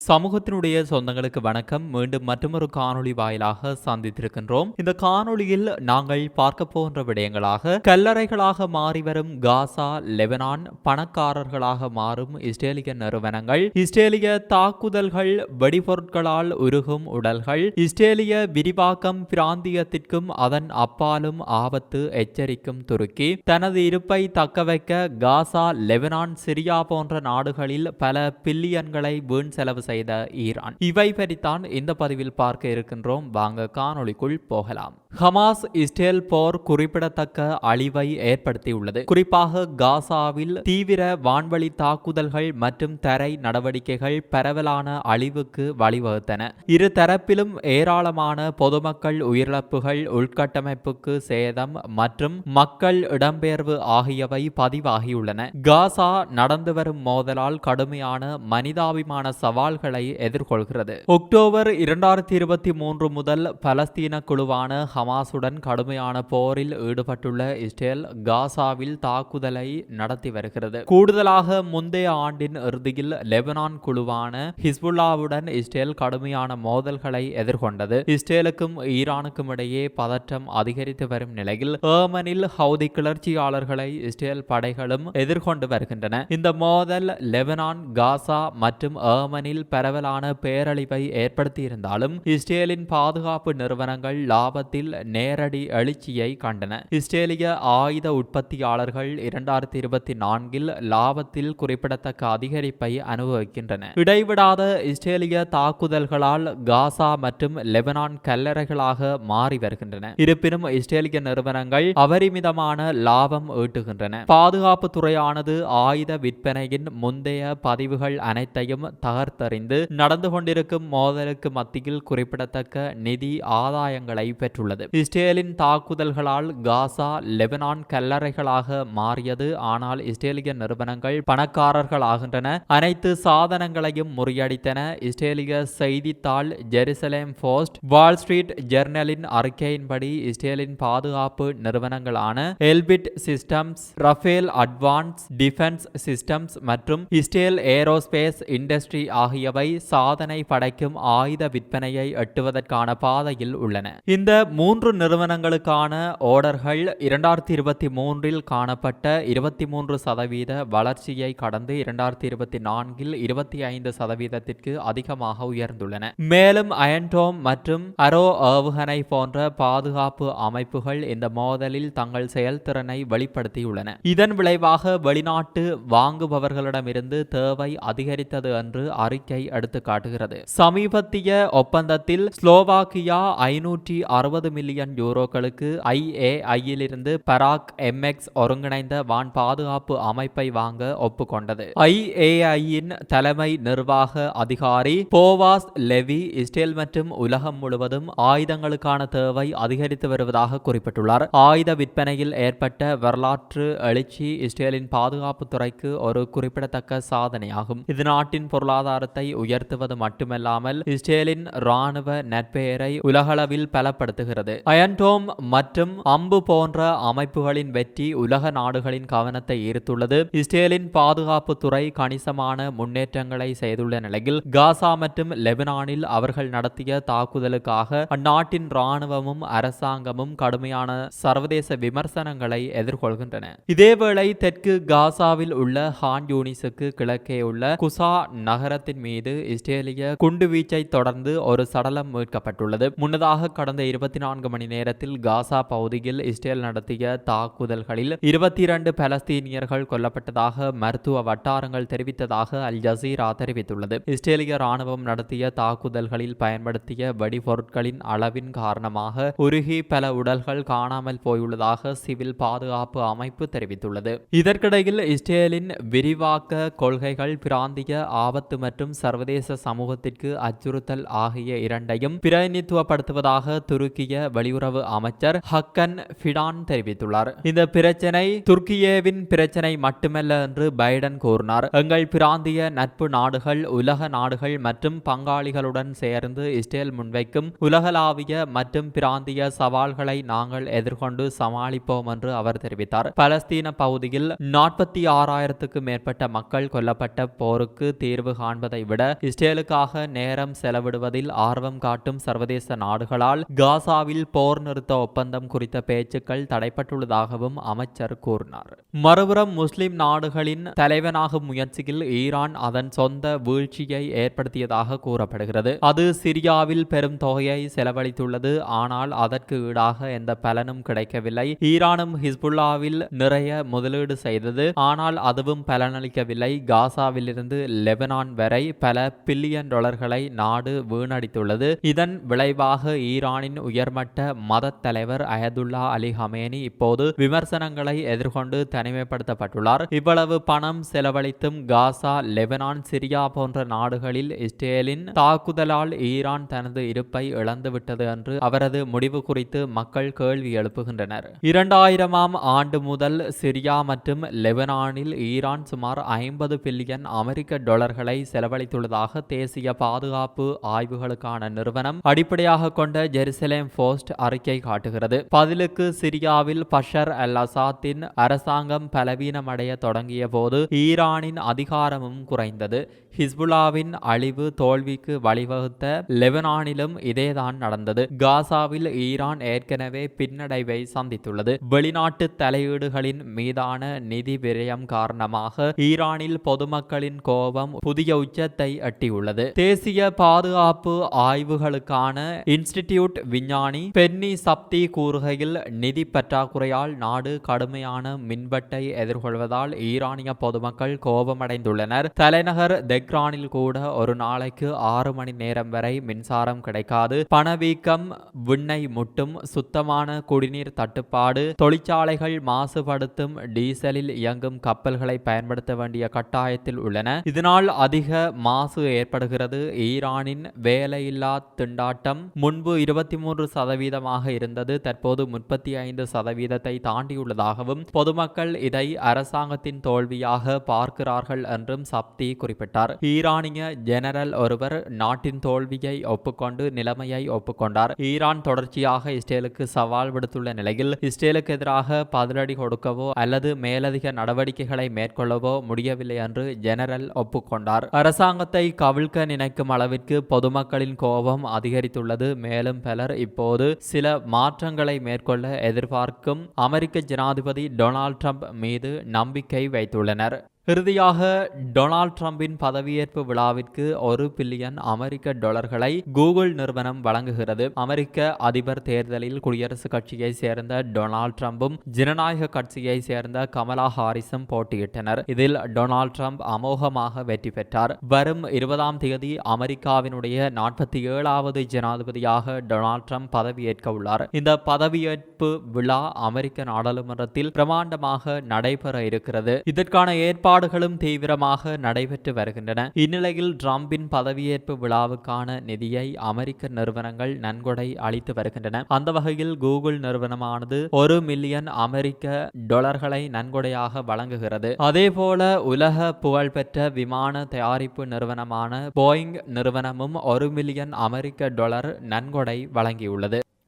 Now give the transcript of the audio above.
சமூகத்தினுடைய சொந்தங்களுக்கு வணக்கம். மீண்டும் மற்றொரு காணொளி வாயிலாக சந்தித்திருக்கின்றோம். இந்த காணொளியில் நாங்கள் பார்க்க போகின்ற விடயங்களாக கல்லறைகளாக மாறி வரும் காசா லெபனான் பணக்காரர்களாக மாறும் இஸ்ரேலிய நிறுவனங்கள் இஸ்ரேலிய தாக்குதல்கள் வெடிபொருட்களால் உருகும் உடல்கள் இஸ்ரேலிய விரிவாக்கம் பிராந்தியத்திற்கும் அதன் அப்பாலும் ஆபத்து எச்சரிக்கும் துருக்கி தனது இருப்பை தக்கவைக்க காசா லெபனான் சிரியா போன்ற நாடுகளில் பல பில்லியன்களை வீண் செலவு செய்த ஈரான். இவை பற்றித்தான் இந்த பதிவில் பார்க்க இருக்கின்றோம். வாங்க காணொளிக்குள் போகலாம். ஹமாஸ் இஸ்ரேல் போர் குறிப்பிடத்தக்க அழிவை ஏற்படுத்தியுள்ளது. குறிப்பாக காசாவில் தீவிர வான்வழி தாக்குதல்கள் மற்றும் தரை நடவடிக்கைகள் பரவலான அழிவுக்கு வழிவகுத்தன. இரு தரப்பிலும் ஏராளமான பொதுமக்கள் உயிரிழப்புகள் உள்கட்டமைப்புக்கு சேதம் மற்றும் மக்கள் இடம்பெயர்வு ஆகியவை பதிவாகியுள்ளன. காசா நடந்து வரும் மோதலால் கடுமையான மனிதாபிமான சவால் சவால்களை எதிர்கொள்கிறது. அக்டோபர் இரண்டாயிரத்தி இருபத்தி மூன்று முதல் பலஸ்தீன குழுவான ஹமாசுடன் கடுமையான போரில் ஈடுபட்டுள்ள இஸ்ரேல் காசாவில் தாக்குதலை நடத்தி வருகிறது. கூடுதலாக முந்தைய ஆண்டின் இறுதியில் லெபனான் குழுவான ஹிஸ்புல்லாவுடன் இஸ்ரேல் கடுமையான மோதல்களை எதிர்கொண்டது. இஸ்ரேலுக்கும் ஈரானுக்கும் இடையே பதற்றம் அதிகரித்து வரும் நிலையில் ஏமனில் ஹவுதி கிளர்ச்சியாளர்களை இஸ்ரேல் படைகளும் எதிர்கொண்டு வருகின்றன. இந்த மோதல் லெபனான் காசா மற்றும் ஏமனில் பரவலான பேரழிவை ஏற்படுத்தியிருந்தாலும் இஸ்ரேலின் பாதுகாப்பு நிறுவனங்கள் லாபத்தில் நேரடி எழுச்சியை கண்டன. இஸ்ரேலிய ஆயுத உற்பத்தியாளர்கள் இரண்டாயிரத்தி இருபத்தி நான்கில் லாபத்தில் குறிப்பிடத்தக்க அதிகரிப்பை அனுபவிக்கின்றன. இடைவிடாத இஸ்ரேலிய தாக்குதல்களால் காசா மற்றும் லெபனான் கல்லறைகளாக மாறி வருகின்றன. இருப்பினும் இஸ்ரேலிய நிறுவனங்கள் அபரிமிதமான லாபம் ஈட்டுகின்றன. பாதுகாப்பு துறையானது ஆயுத விற்பனையின் முந்தைய பதிவுகள் அனைத்தையும் தகர்த்தறி தகர்த்தறிந்து நடந்து கொண்டிருக்கும் மோதலுக்கு மத்தியில் குறிப்பிடத்தக்க நிதி ஆதாயங்களை பெற்றுள்ளது. இஸ்ரேலின் தாக்குதல்களால் காசா லெபனான் கல்லறைகளாக மாறியது. ஆனால் இஸ்ரேலிய நிறுவனங்கள் பணக்காரர்கள் ஆகின்றன. அனைத்து சாதனங்களையும் முறியடித்தன. இஸ்ரேலிய செய்தித்தாள் ஜெருசலேம் போஸ்ட் வால் ஸ்ட்ரீட் ஜெர்னலின் அறிக்கையின்படி இஸ்ரேலின் பாதுகாப்பு நிறுவனங்களான Elbit Systems Rafael Advanced Defense Systems மற்றும் இஸ்ரேல் ஏரோஸ்பேஸ் இண்டஸ்ட்ரி ஆகிய ஆகியவை சாதனை படைக்கும் ஆயுத விற்பனையை எட்டுவதற்கான பாதையில் உள்ளன. இந்த மூன்று நிறுவனங்களுக்கான ஓடர்கள் இரண்டாயிரத்தி இருபத்தி மூன்றில் காணப்பட்ட இருபத்தி மூன்று சதவீத வளர்ச்சியை கடந்து இரண்டாயிரத்தி இருபத்தி நான்கில் இருபத்தி ஐந்து சதவீதத்திற்கு அதிகமாக உயர்ந்துள்ளன. மேலும் அயன்டோம் மற்றும் அரோ ஏவுகணை போன்ற பாதுகாப்பு அமைப்புகள் இந்த மோதலில் தங்கள் செயல்திறனை வெளிப்படுத்தியுள்ளன. இதன் விளைவாக வெளிநாட்டு வாங்குபவர்களிடமிருந்து தேவை அதிகரித்தது என்று அறிக்கை எடுத்து காட்டுகிறது. சமீபத்திய ஒப்பந்தத்தில் ஸ்லோவாக்கியா ஐநூற்றி அறுபது மில்லியன் யூரோக்களுக்கு ஐஏஐயிலிருந்து பராக் எம்எக்ஸ் ஒருங்கிணைந்த வான் பாதுகாப்பு அமைப்பை வாங்க ஒப்புக்கொண்டது. ஐஏஐயின் தலைமை நிர்வாக அதிகாரி போவாஸ் லெவி இஸ்ரேல் மற்றும் உலகம் முழுவதும் ஆயுதங்களுக்கான தேவை அதிகரித்து வருவதாக குறிப்பிட்டுள்ளார். ஆயுத விற்பனையில் ஏற்பட்ட வரலாற்று எழுச்சி இஸ்ரேலின் பாதுகாப்பு துறைக்கு ஒரு குறிப்பிடத்தக்க சாதனையாகும். இது நாட்டின் பொருளாதாரத்தை உயர்த்துவது மட்டுமல்லாமல் இஸ்ரேலின் ராணுவ நட்பெயரை உலகளவில் பலப்படுத்துகிறது. அயன்டோம் மற்றும் அம்பு போன்ற அமைப்புகளின் வெற்றி உலக நாடுகளின் கவனத்தை ஈர்த்துள்ளது. இஸ்ரேலின் பாதுகாப்பு துறை கணிசமான முன்னேற்றங்களை செய்துள்ள நிலையில் காசா மற்றும் லெபனானில் அவர்கள் நடத்திய தாக்குதலுக்காக அந்நாட்டின் ராணுவமும் அரசாங்கமும் கடுமையான சர்வதேச விமர்சனங்களை எதிர்கொள்கின்றன. இதேவேளை தெற்கு காசாவில் உள்ள ஹான் யூனிஸுக்கு கிழக்கே உள்ள குசா நகரத்தின் மீது இஸ்ரேலிய குண்டுவீச்சை தொடர்ந்து ஒரு சடலம் மீட்கப்பட்டுள்ளது. முன்னதாக கடந்த இருபத்தி நான்கு மணி நேரத்தில் காசா பகுதியில் இஸ்ரேல் நடத்திய தாக்குதல்களில் இருபத்தி இரண்டு பலஸ்தீனியர்கள் கொல்லப்பட்டதாக மருத்துவ வட்டாரங்கள் தெரிவித்ததாக அல் ஜசீரா தெரிவித்துள்ளது. இஸ்ரேலிய ராணுவம் நடத்திய தாக்குதல்களில் பயன்படுத்திய வெடிபொருட்களின் அளவின் காரணமாக உருகி பல உடல்கள் காணாமல் போயுள்ளதாக சிவில் பாதுகாப்பு அமைப்பு தெரிவித்துள்ளது. இதற்கிடையில் இஸ்ரேலின் விரிவாக்க கொள்கைகள் பிராந்திய ஆபத்து மற்றும் சர்வதேச சமூகத்திற்கு அச்சுறுத்தல் ஆகிய இரண்டையும் பிரதிநிதித்துவப்படுத்துவதாக துருக்கிய வெளியுறவு அமைச்சர் ஹக்கன் ஃபிடான் தெரிவித்துள்ளார். இந்த பிரச்சனை துர்க்கியவின் பிரச்சனை மட்டுமல்ல என்று பைடன் கூறினார். எங்கள் பிராந்திய நட்பு நாடுகள் உலக நாடுகள் மற்றும் பங்காளிகளுடன் சேர்ந்து இஸ்ரேல் முன்வைக்கும் உலகளாவிய மற்றும் பிராந்திய சவால்களை நாங்கள் எதிர்கொண்டு சமாளிப்போம் என்று அவர் தெரிவித்தார். பலஸ்தீன பகுதியில் நாற்பத்தி ஆறாயிரத்துக்கு மேற்பட்ட மக்கள் கொல்லப்பட்ட போருக்கு தீர்வு காண்பதை விட இஸ்ரேலுக்காக நேரம் செலவிடுவதில் ஆர்வம் காட்டும் சர்வதேச நாடுகளால் காசாவில் போர் நிறுத்த ஒப்பந்தம் குறித்த பேச்சுக்கள் தடைப்பட்டுள்ளதாகவும் அமைச்சர் கூறினார். மறுபுறம் முஸ்லிம் நாடுகளின் தலைவனாகும் முயற்சியில் ஈரான் அதன் சொந்த வீழ்ச்சியை ஏற்படுத்தியதாக கூறப்படுகிறது. அது சிரியாவில் பெரும் தொகையை செலவழித்துள்ளது. ஆனால் அதற்கு ஈடாக எந்த பலனும் கிடைக்கவில்லை. ஈரானும் ஹிஸ்புல்லாவில் நிறைய முதலீடு செய்தது. ஆனால் அதுவும் பலனளிக்கவில்லை. காசாவிலிருந்து லெபனான் வரை பல பில்லியன் டாலர்களை நாடு வீணடித்துள்ளது. இதன் விளைவாக ஈரானின் உயர்மட்ட மத தலைவர் அயதுல்லா அலி ஹமேனி இப்போது விமர்சனங்களை எதிர்கொண்டு தனிமைப்படுத்தப்பட்டுள்ளார். இவ்வளவு பணம் செலவழித்தும் காசா லெபனான் சிரியா போன்ற நாடுகளில் இஸ்ரேலின் தாக்குதலால் ஈரான் தனது இருப்பை இழந்துவிட்டது என்று அவரது முடிவு குறித்து மக்கள் கேள்வி எழுப்புகின்றனர். இரண்டாயிரமாம் ஆண்டு முதல் சிரியா மற்றும் லெபனானில் ஈரான் சுமார் ஐம்பது பில்லியன் அமெரிக்க டாலர்களை செலவழித்துள்ளதாக தேசிய பாதுகாப்பு ஆய்வுகளுக்கான நிறுவனம் அடிப்படையாக கொண்ட ஜெருசலேம் போஸ்ட் அறிக்கை காட்டுகிறது. பதிலுக்கு சிரியாவில் பஷர் அல் அசாத்தின் அரசாங்கம் பலவீனமடைய தொடங்கிய போது ஈரானின் அதிகாரமும் குறைந்தது. ஹிஸ்புல்லாவின் அழிவு தோல்விக்கு வழிவகுத்த லெபனானிலும் இதேதான் நடந்தது. காசாவில் ஈரான் ஏற்கனவே பின்னடைவை சந்தித்துள்ளது. வெளிநாட்டு தலையீடுகளின் மீதான நிதி விரயம் காரணமாக ஈரானில் பொதுமக்களின் கோபம் புதிய உச்சத்தை எட்டியுள்ளது. தேசிய பாதுகாப்பு ஆய்வுகளுக்கான இன்ஸ்டிடியூட் விஞ்ஞானி பென்னி சப்தி கூறுகையில் நிதி பற்றாக்குறையால் நாடு கடுமையான மின்வெட்டை எதிர்கொள்வதால் ஈரானிய பொதுமக்கள் கோபமடைந்துள்ளனர். தலைநகர் தெக்ரானில் கூட ஒரு நாளைக்கு ஆறு மணி நேரம் வரை மின்சாரம் கிடைக்காது. பணவீக்கம் விண்ணை முட்டும் சுத்தமான குடிநீர் தட்டுப்பாடு தொழிற்சாலைகள் மாசுபடுத்தும் டீசலில் இயங்கும் கப்பல்களை பயன்படுத்த வேண்டிய கட்டாயத்தில் உள்ளன. இதனால் அதிக மாசு ஏற்படுகிறது. ஈரானின் வேலையில்லா திண்டாட்டம் முன்பு இருபத்தி மூன்று சதவீதமாக இருந்தது. தற்போது முப்பத்தி ஐந்து சதவீதத்தை தாண்டியுள்ளதாகவும் பொதுமக்கள் இதை அரசாங்கத்தின் தோல்வியாக பார்க்கிறார்கள் என்றும் சப்தி குறிப்பிட்டார். ஈரானிய ஜெனரல் ஒருவர் நாட்டின் தோல்வியை ஒப்புக்கொண்டு நிலைமையை ஒப்புக்கொண்டார். ஈரான் தொடர்ச்சியாக இஸ்ரேலுக்கு சவால் விடுத்துள்ள நிலையில் இஸ்ரேலுக்கு எதிராக பதிலடி கொடுக்கவோ அல்லது மேலதிக நடவடிக்கைகளை மேற்கொள்ளவோ முடியவில்லை என்று ஜெனரல் ஒப்புக்கொண்டார். அரசாங்க அரசாங்கத்தை கவிழ்க்க நினைக்கும் அளவிற்கு பொதுமக்களின் கோபம் அதிகரித்துள்ளது. மேலும் பலர் இப்போது சில மாற்றங்களை மேற்கொள்ள எதிர்பார்க்கும் அமெரிக்க ஜனாதிபதி டொனால்ட் ட்ரம்ப் மீது நம்பிக்கை வைத்துள்ளனர். இறுதியாக டொனால்ட் ட்ரம்பின் பதவியேற்பு விழாவிற்கு ஒரு பில்லியன் அமெரிக்க டாலர்களை கூகுள் நிறுவனம் வழங்குகிறது. அமெரிக்க அதிபர் தேர்தலில் குடியரசுக் கட்சியை சேர்ந்த டொனால்ட் ட்ரம்பும் ஜனநாயக கட்சியை சேர்ந்த கமலா ஹாரிஸும் போட்டியிட்டனர். இதில் டொனால்ட் ட்ரம்ப் அமோகமாக வெற்றி பெற்றார். வரும் இருபதாம் தேதி அமெரிக்காவினுடைய நாற்பத்தி ஏழாவது ஜனாதிபதியாக டொனால்ட் ட்ரம்ப் பதவியேற்க உள்ளார். இந்த பதவியேற்பு விழா அமெரிக்க நாடாளுமன்றத்தில் பிரமாண்டமாக நடைபெற இருக்கிறது. இதற்கான ஏற்பாடு ஏற்பாடுகளும் தீவிரமாக நடைபெற்று வருகின்றன. இந்நிலையில் டிரம்பின் பதவியேற்பு விழாவுக்கான நிதியை அமெரிக்க நிறுவனங்கள் நன்கொடை அளித்து வருகின்றன. அந்த வகையில் கூகுள் நிறுவனமானது ஒரு மில்லியன் அமெரிக்க டாலர்களை நன்கொடையாக வழங்குகிறது. அதேபோல உலக புகழ்பெற்ற விமான தயாரிப்பு நிறுவனமான போயிங் நிறுவனமும் ஒரு மில்லியன் அமெரிக்க டாலர் நன்கொடை வழங்கியுள்ளது.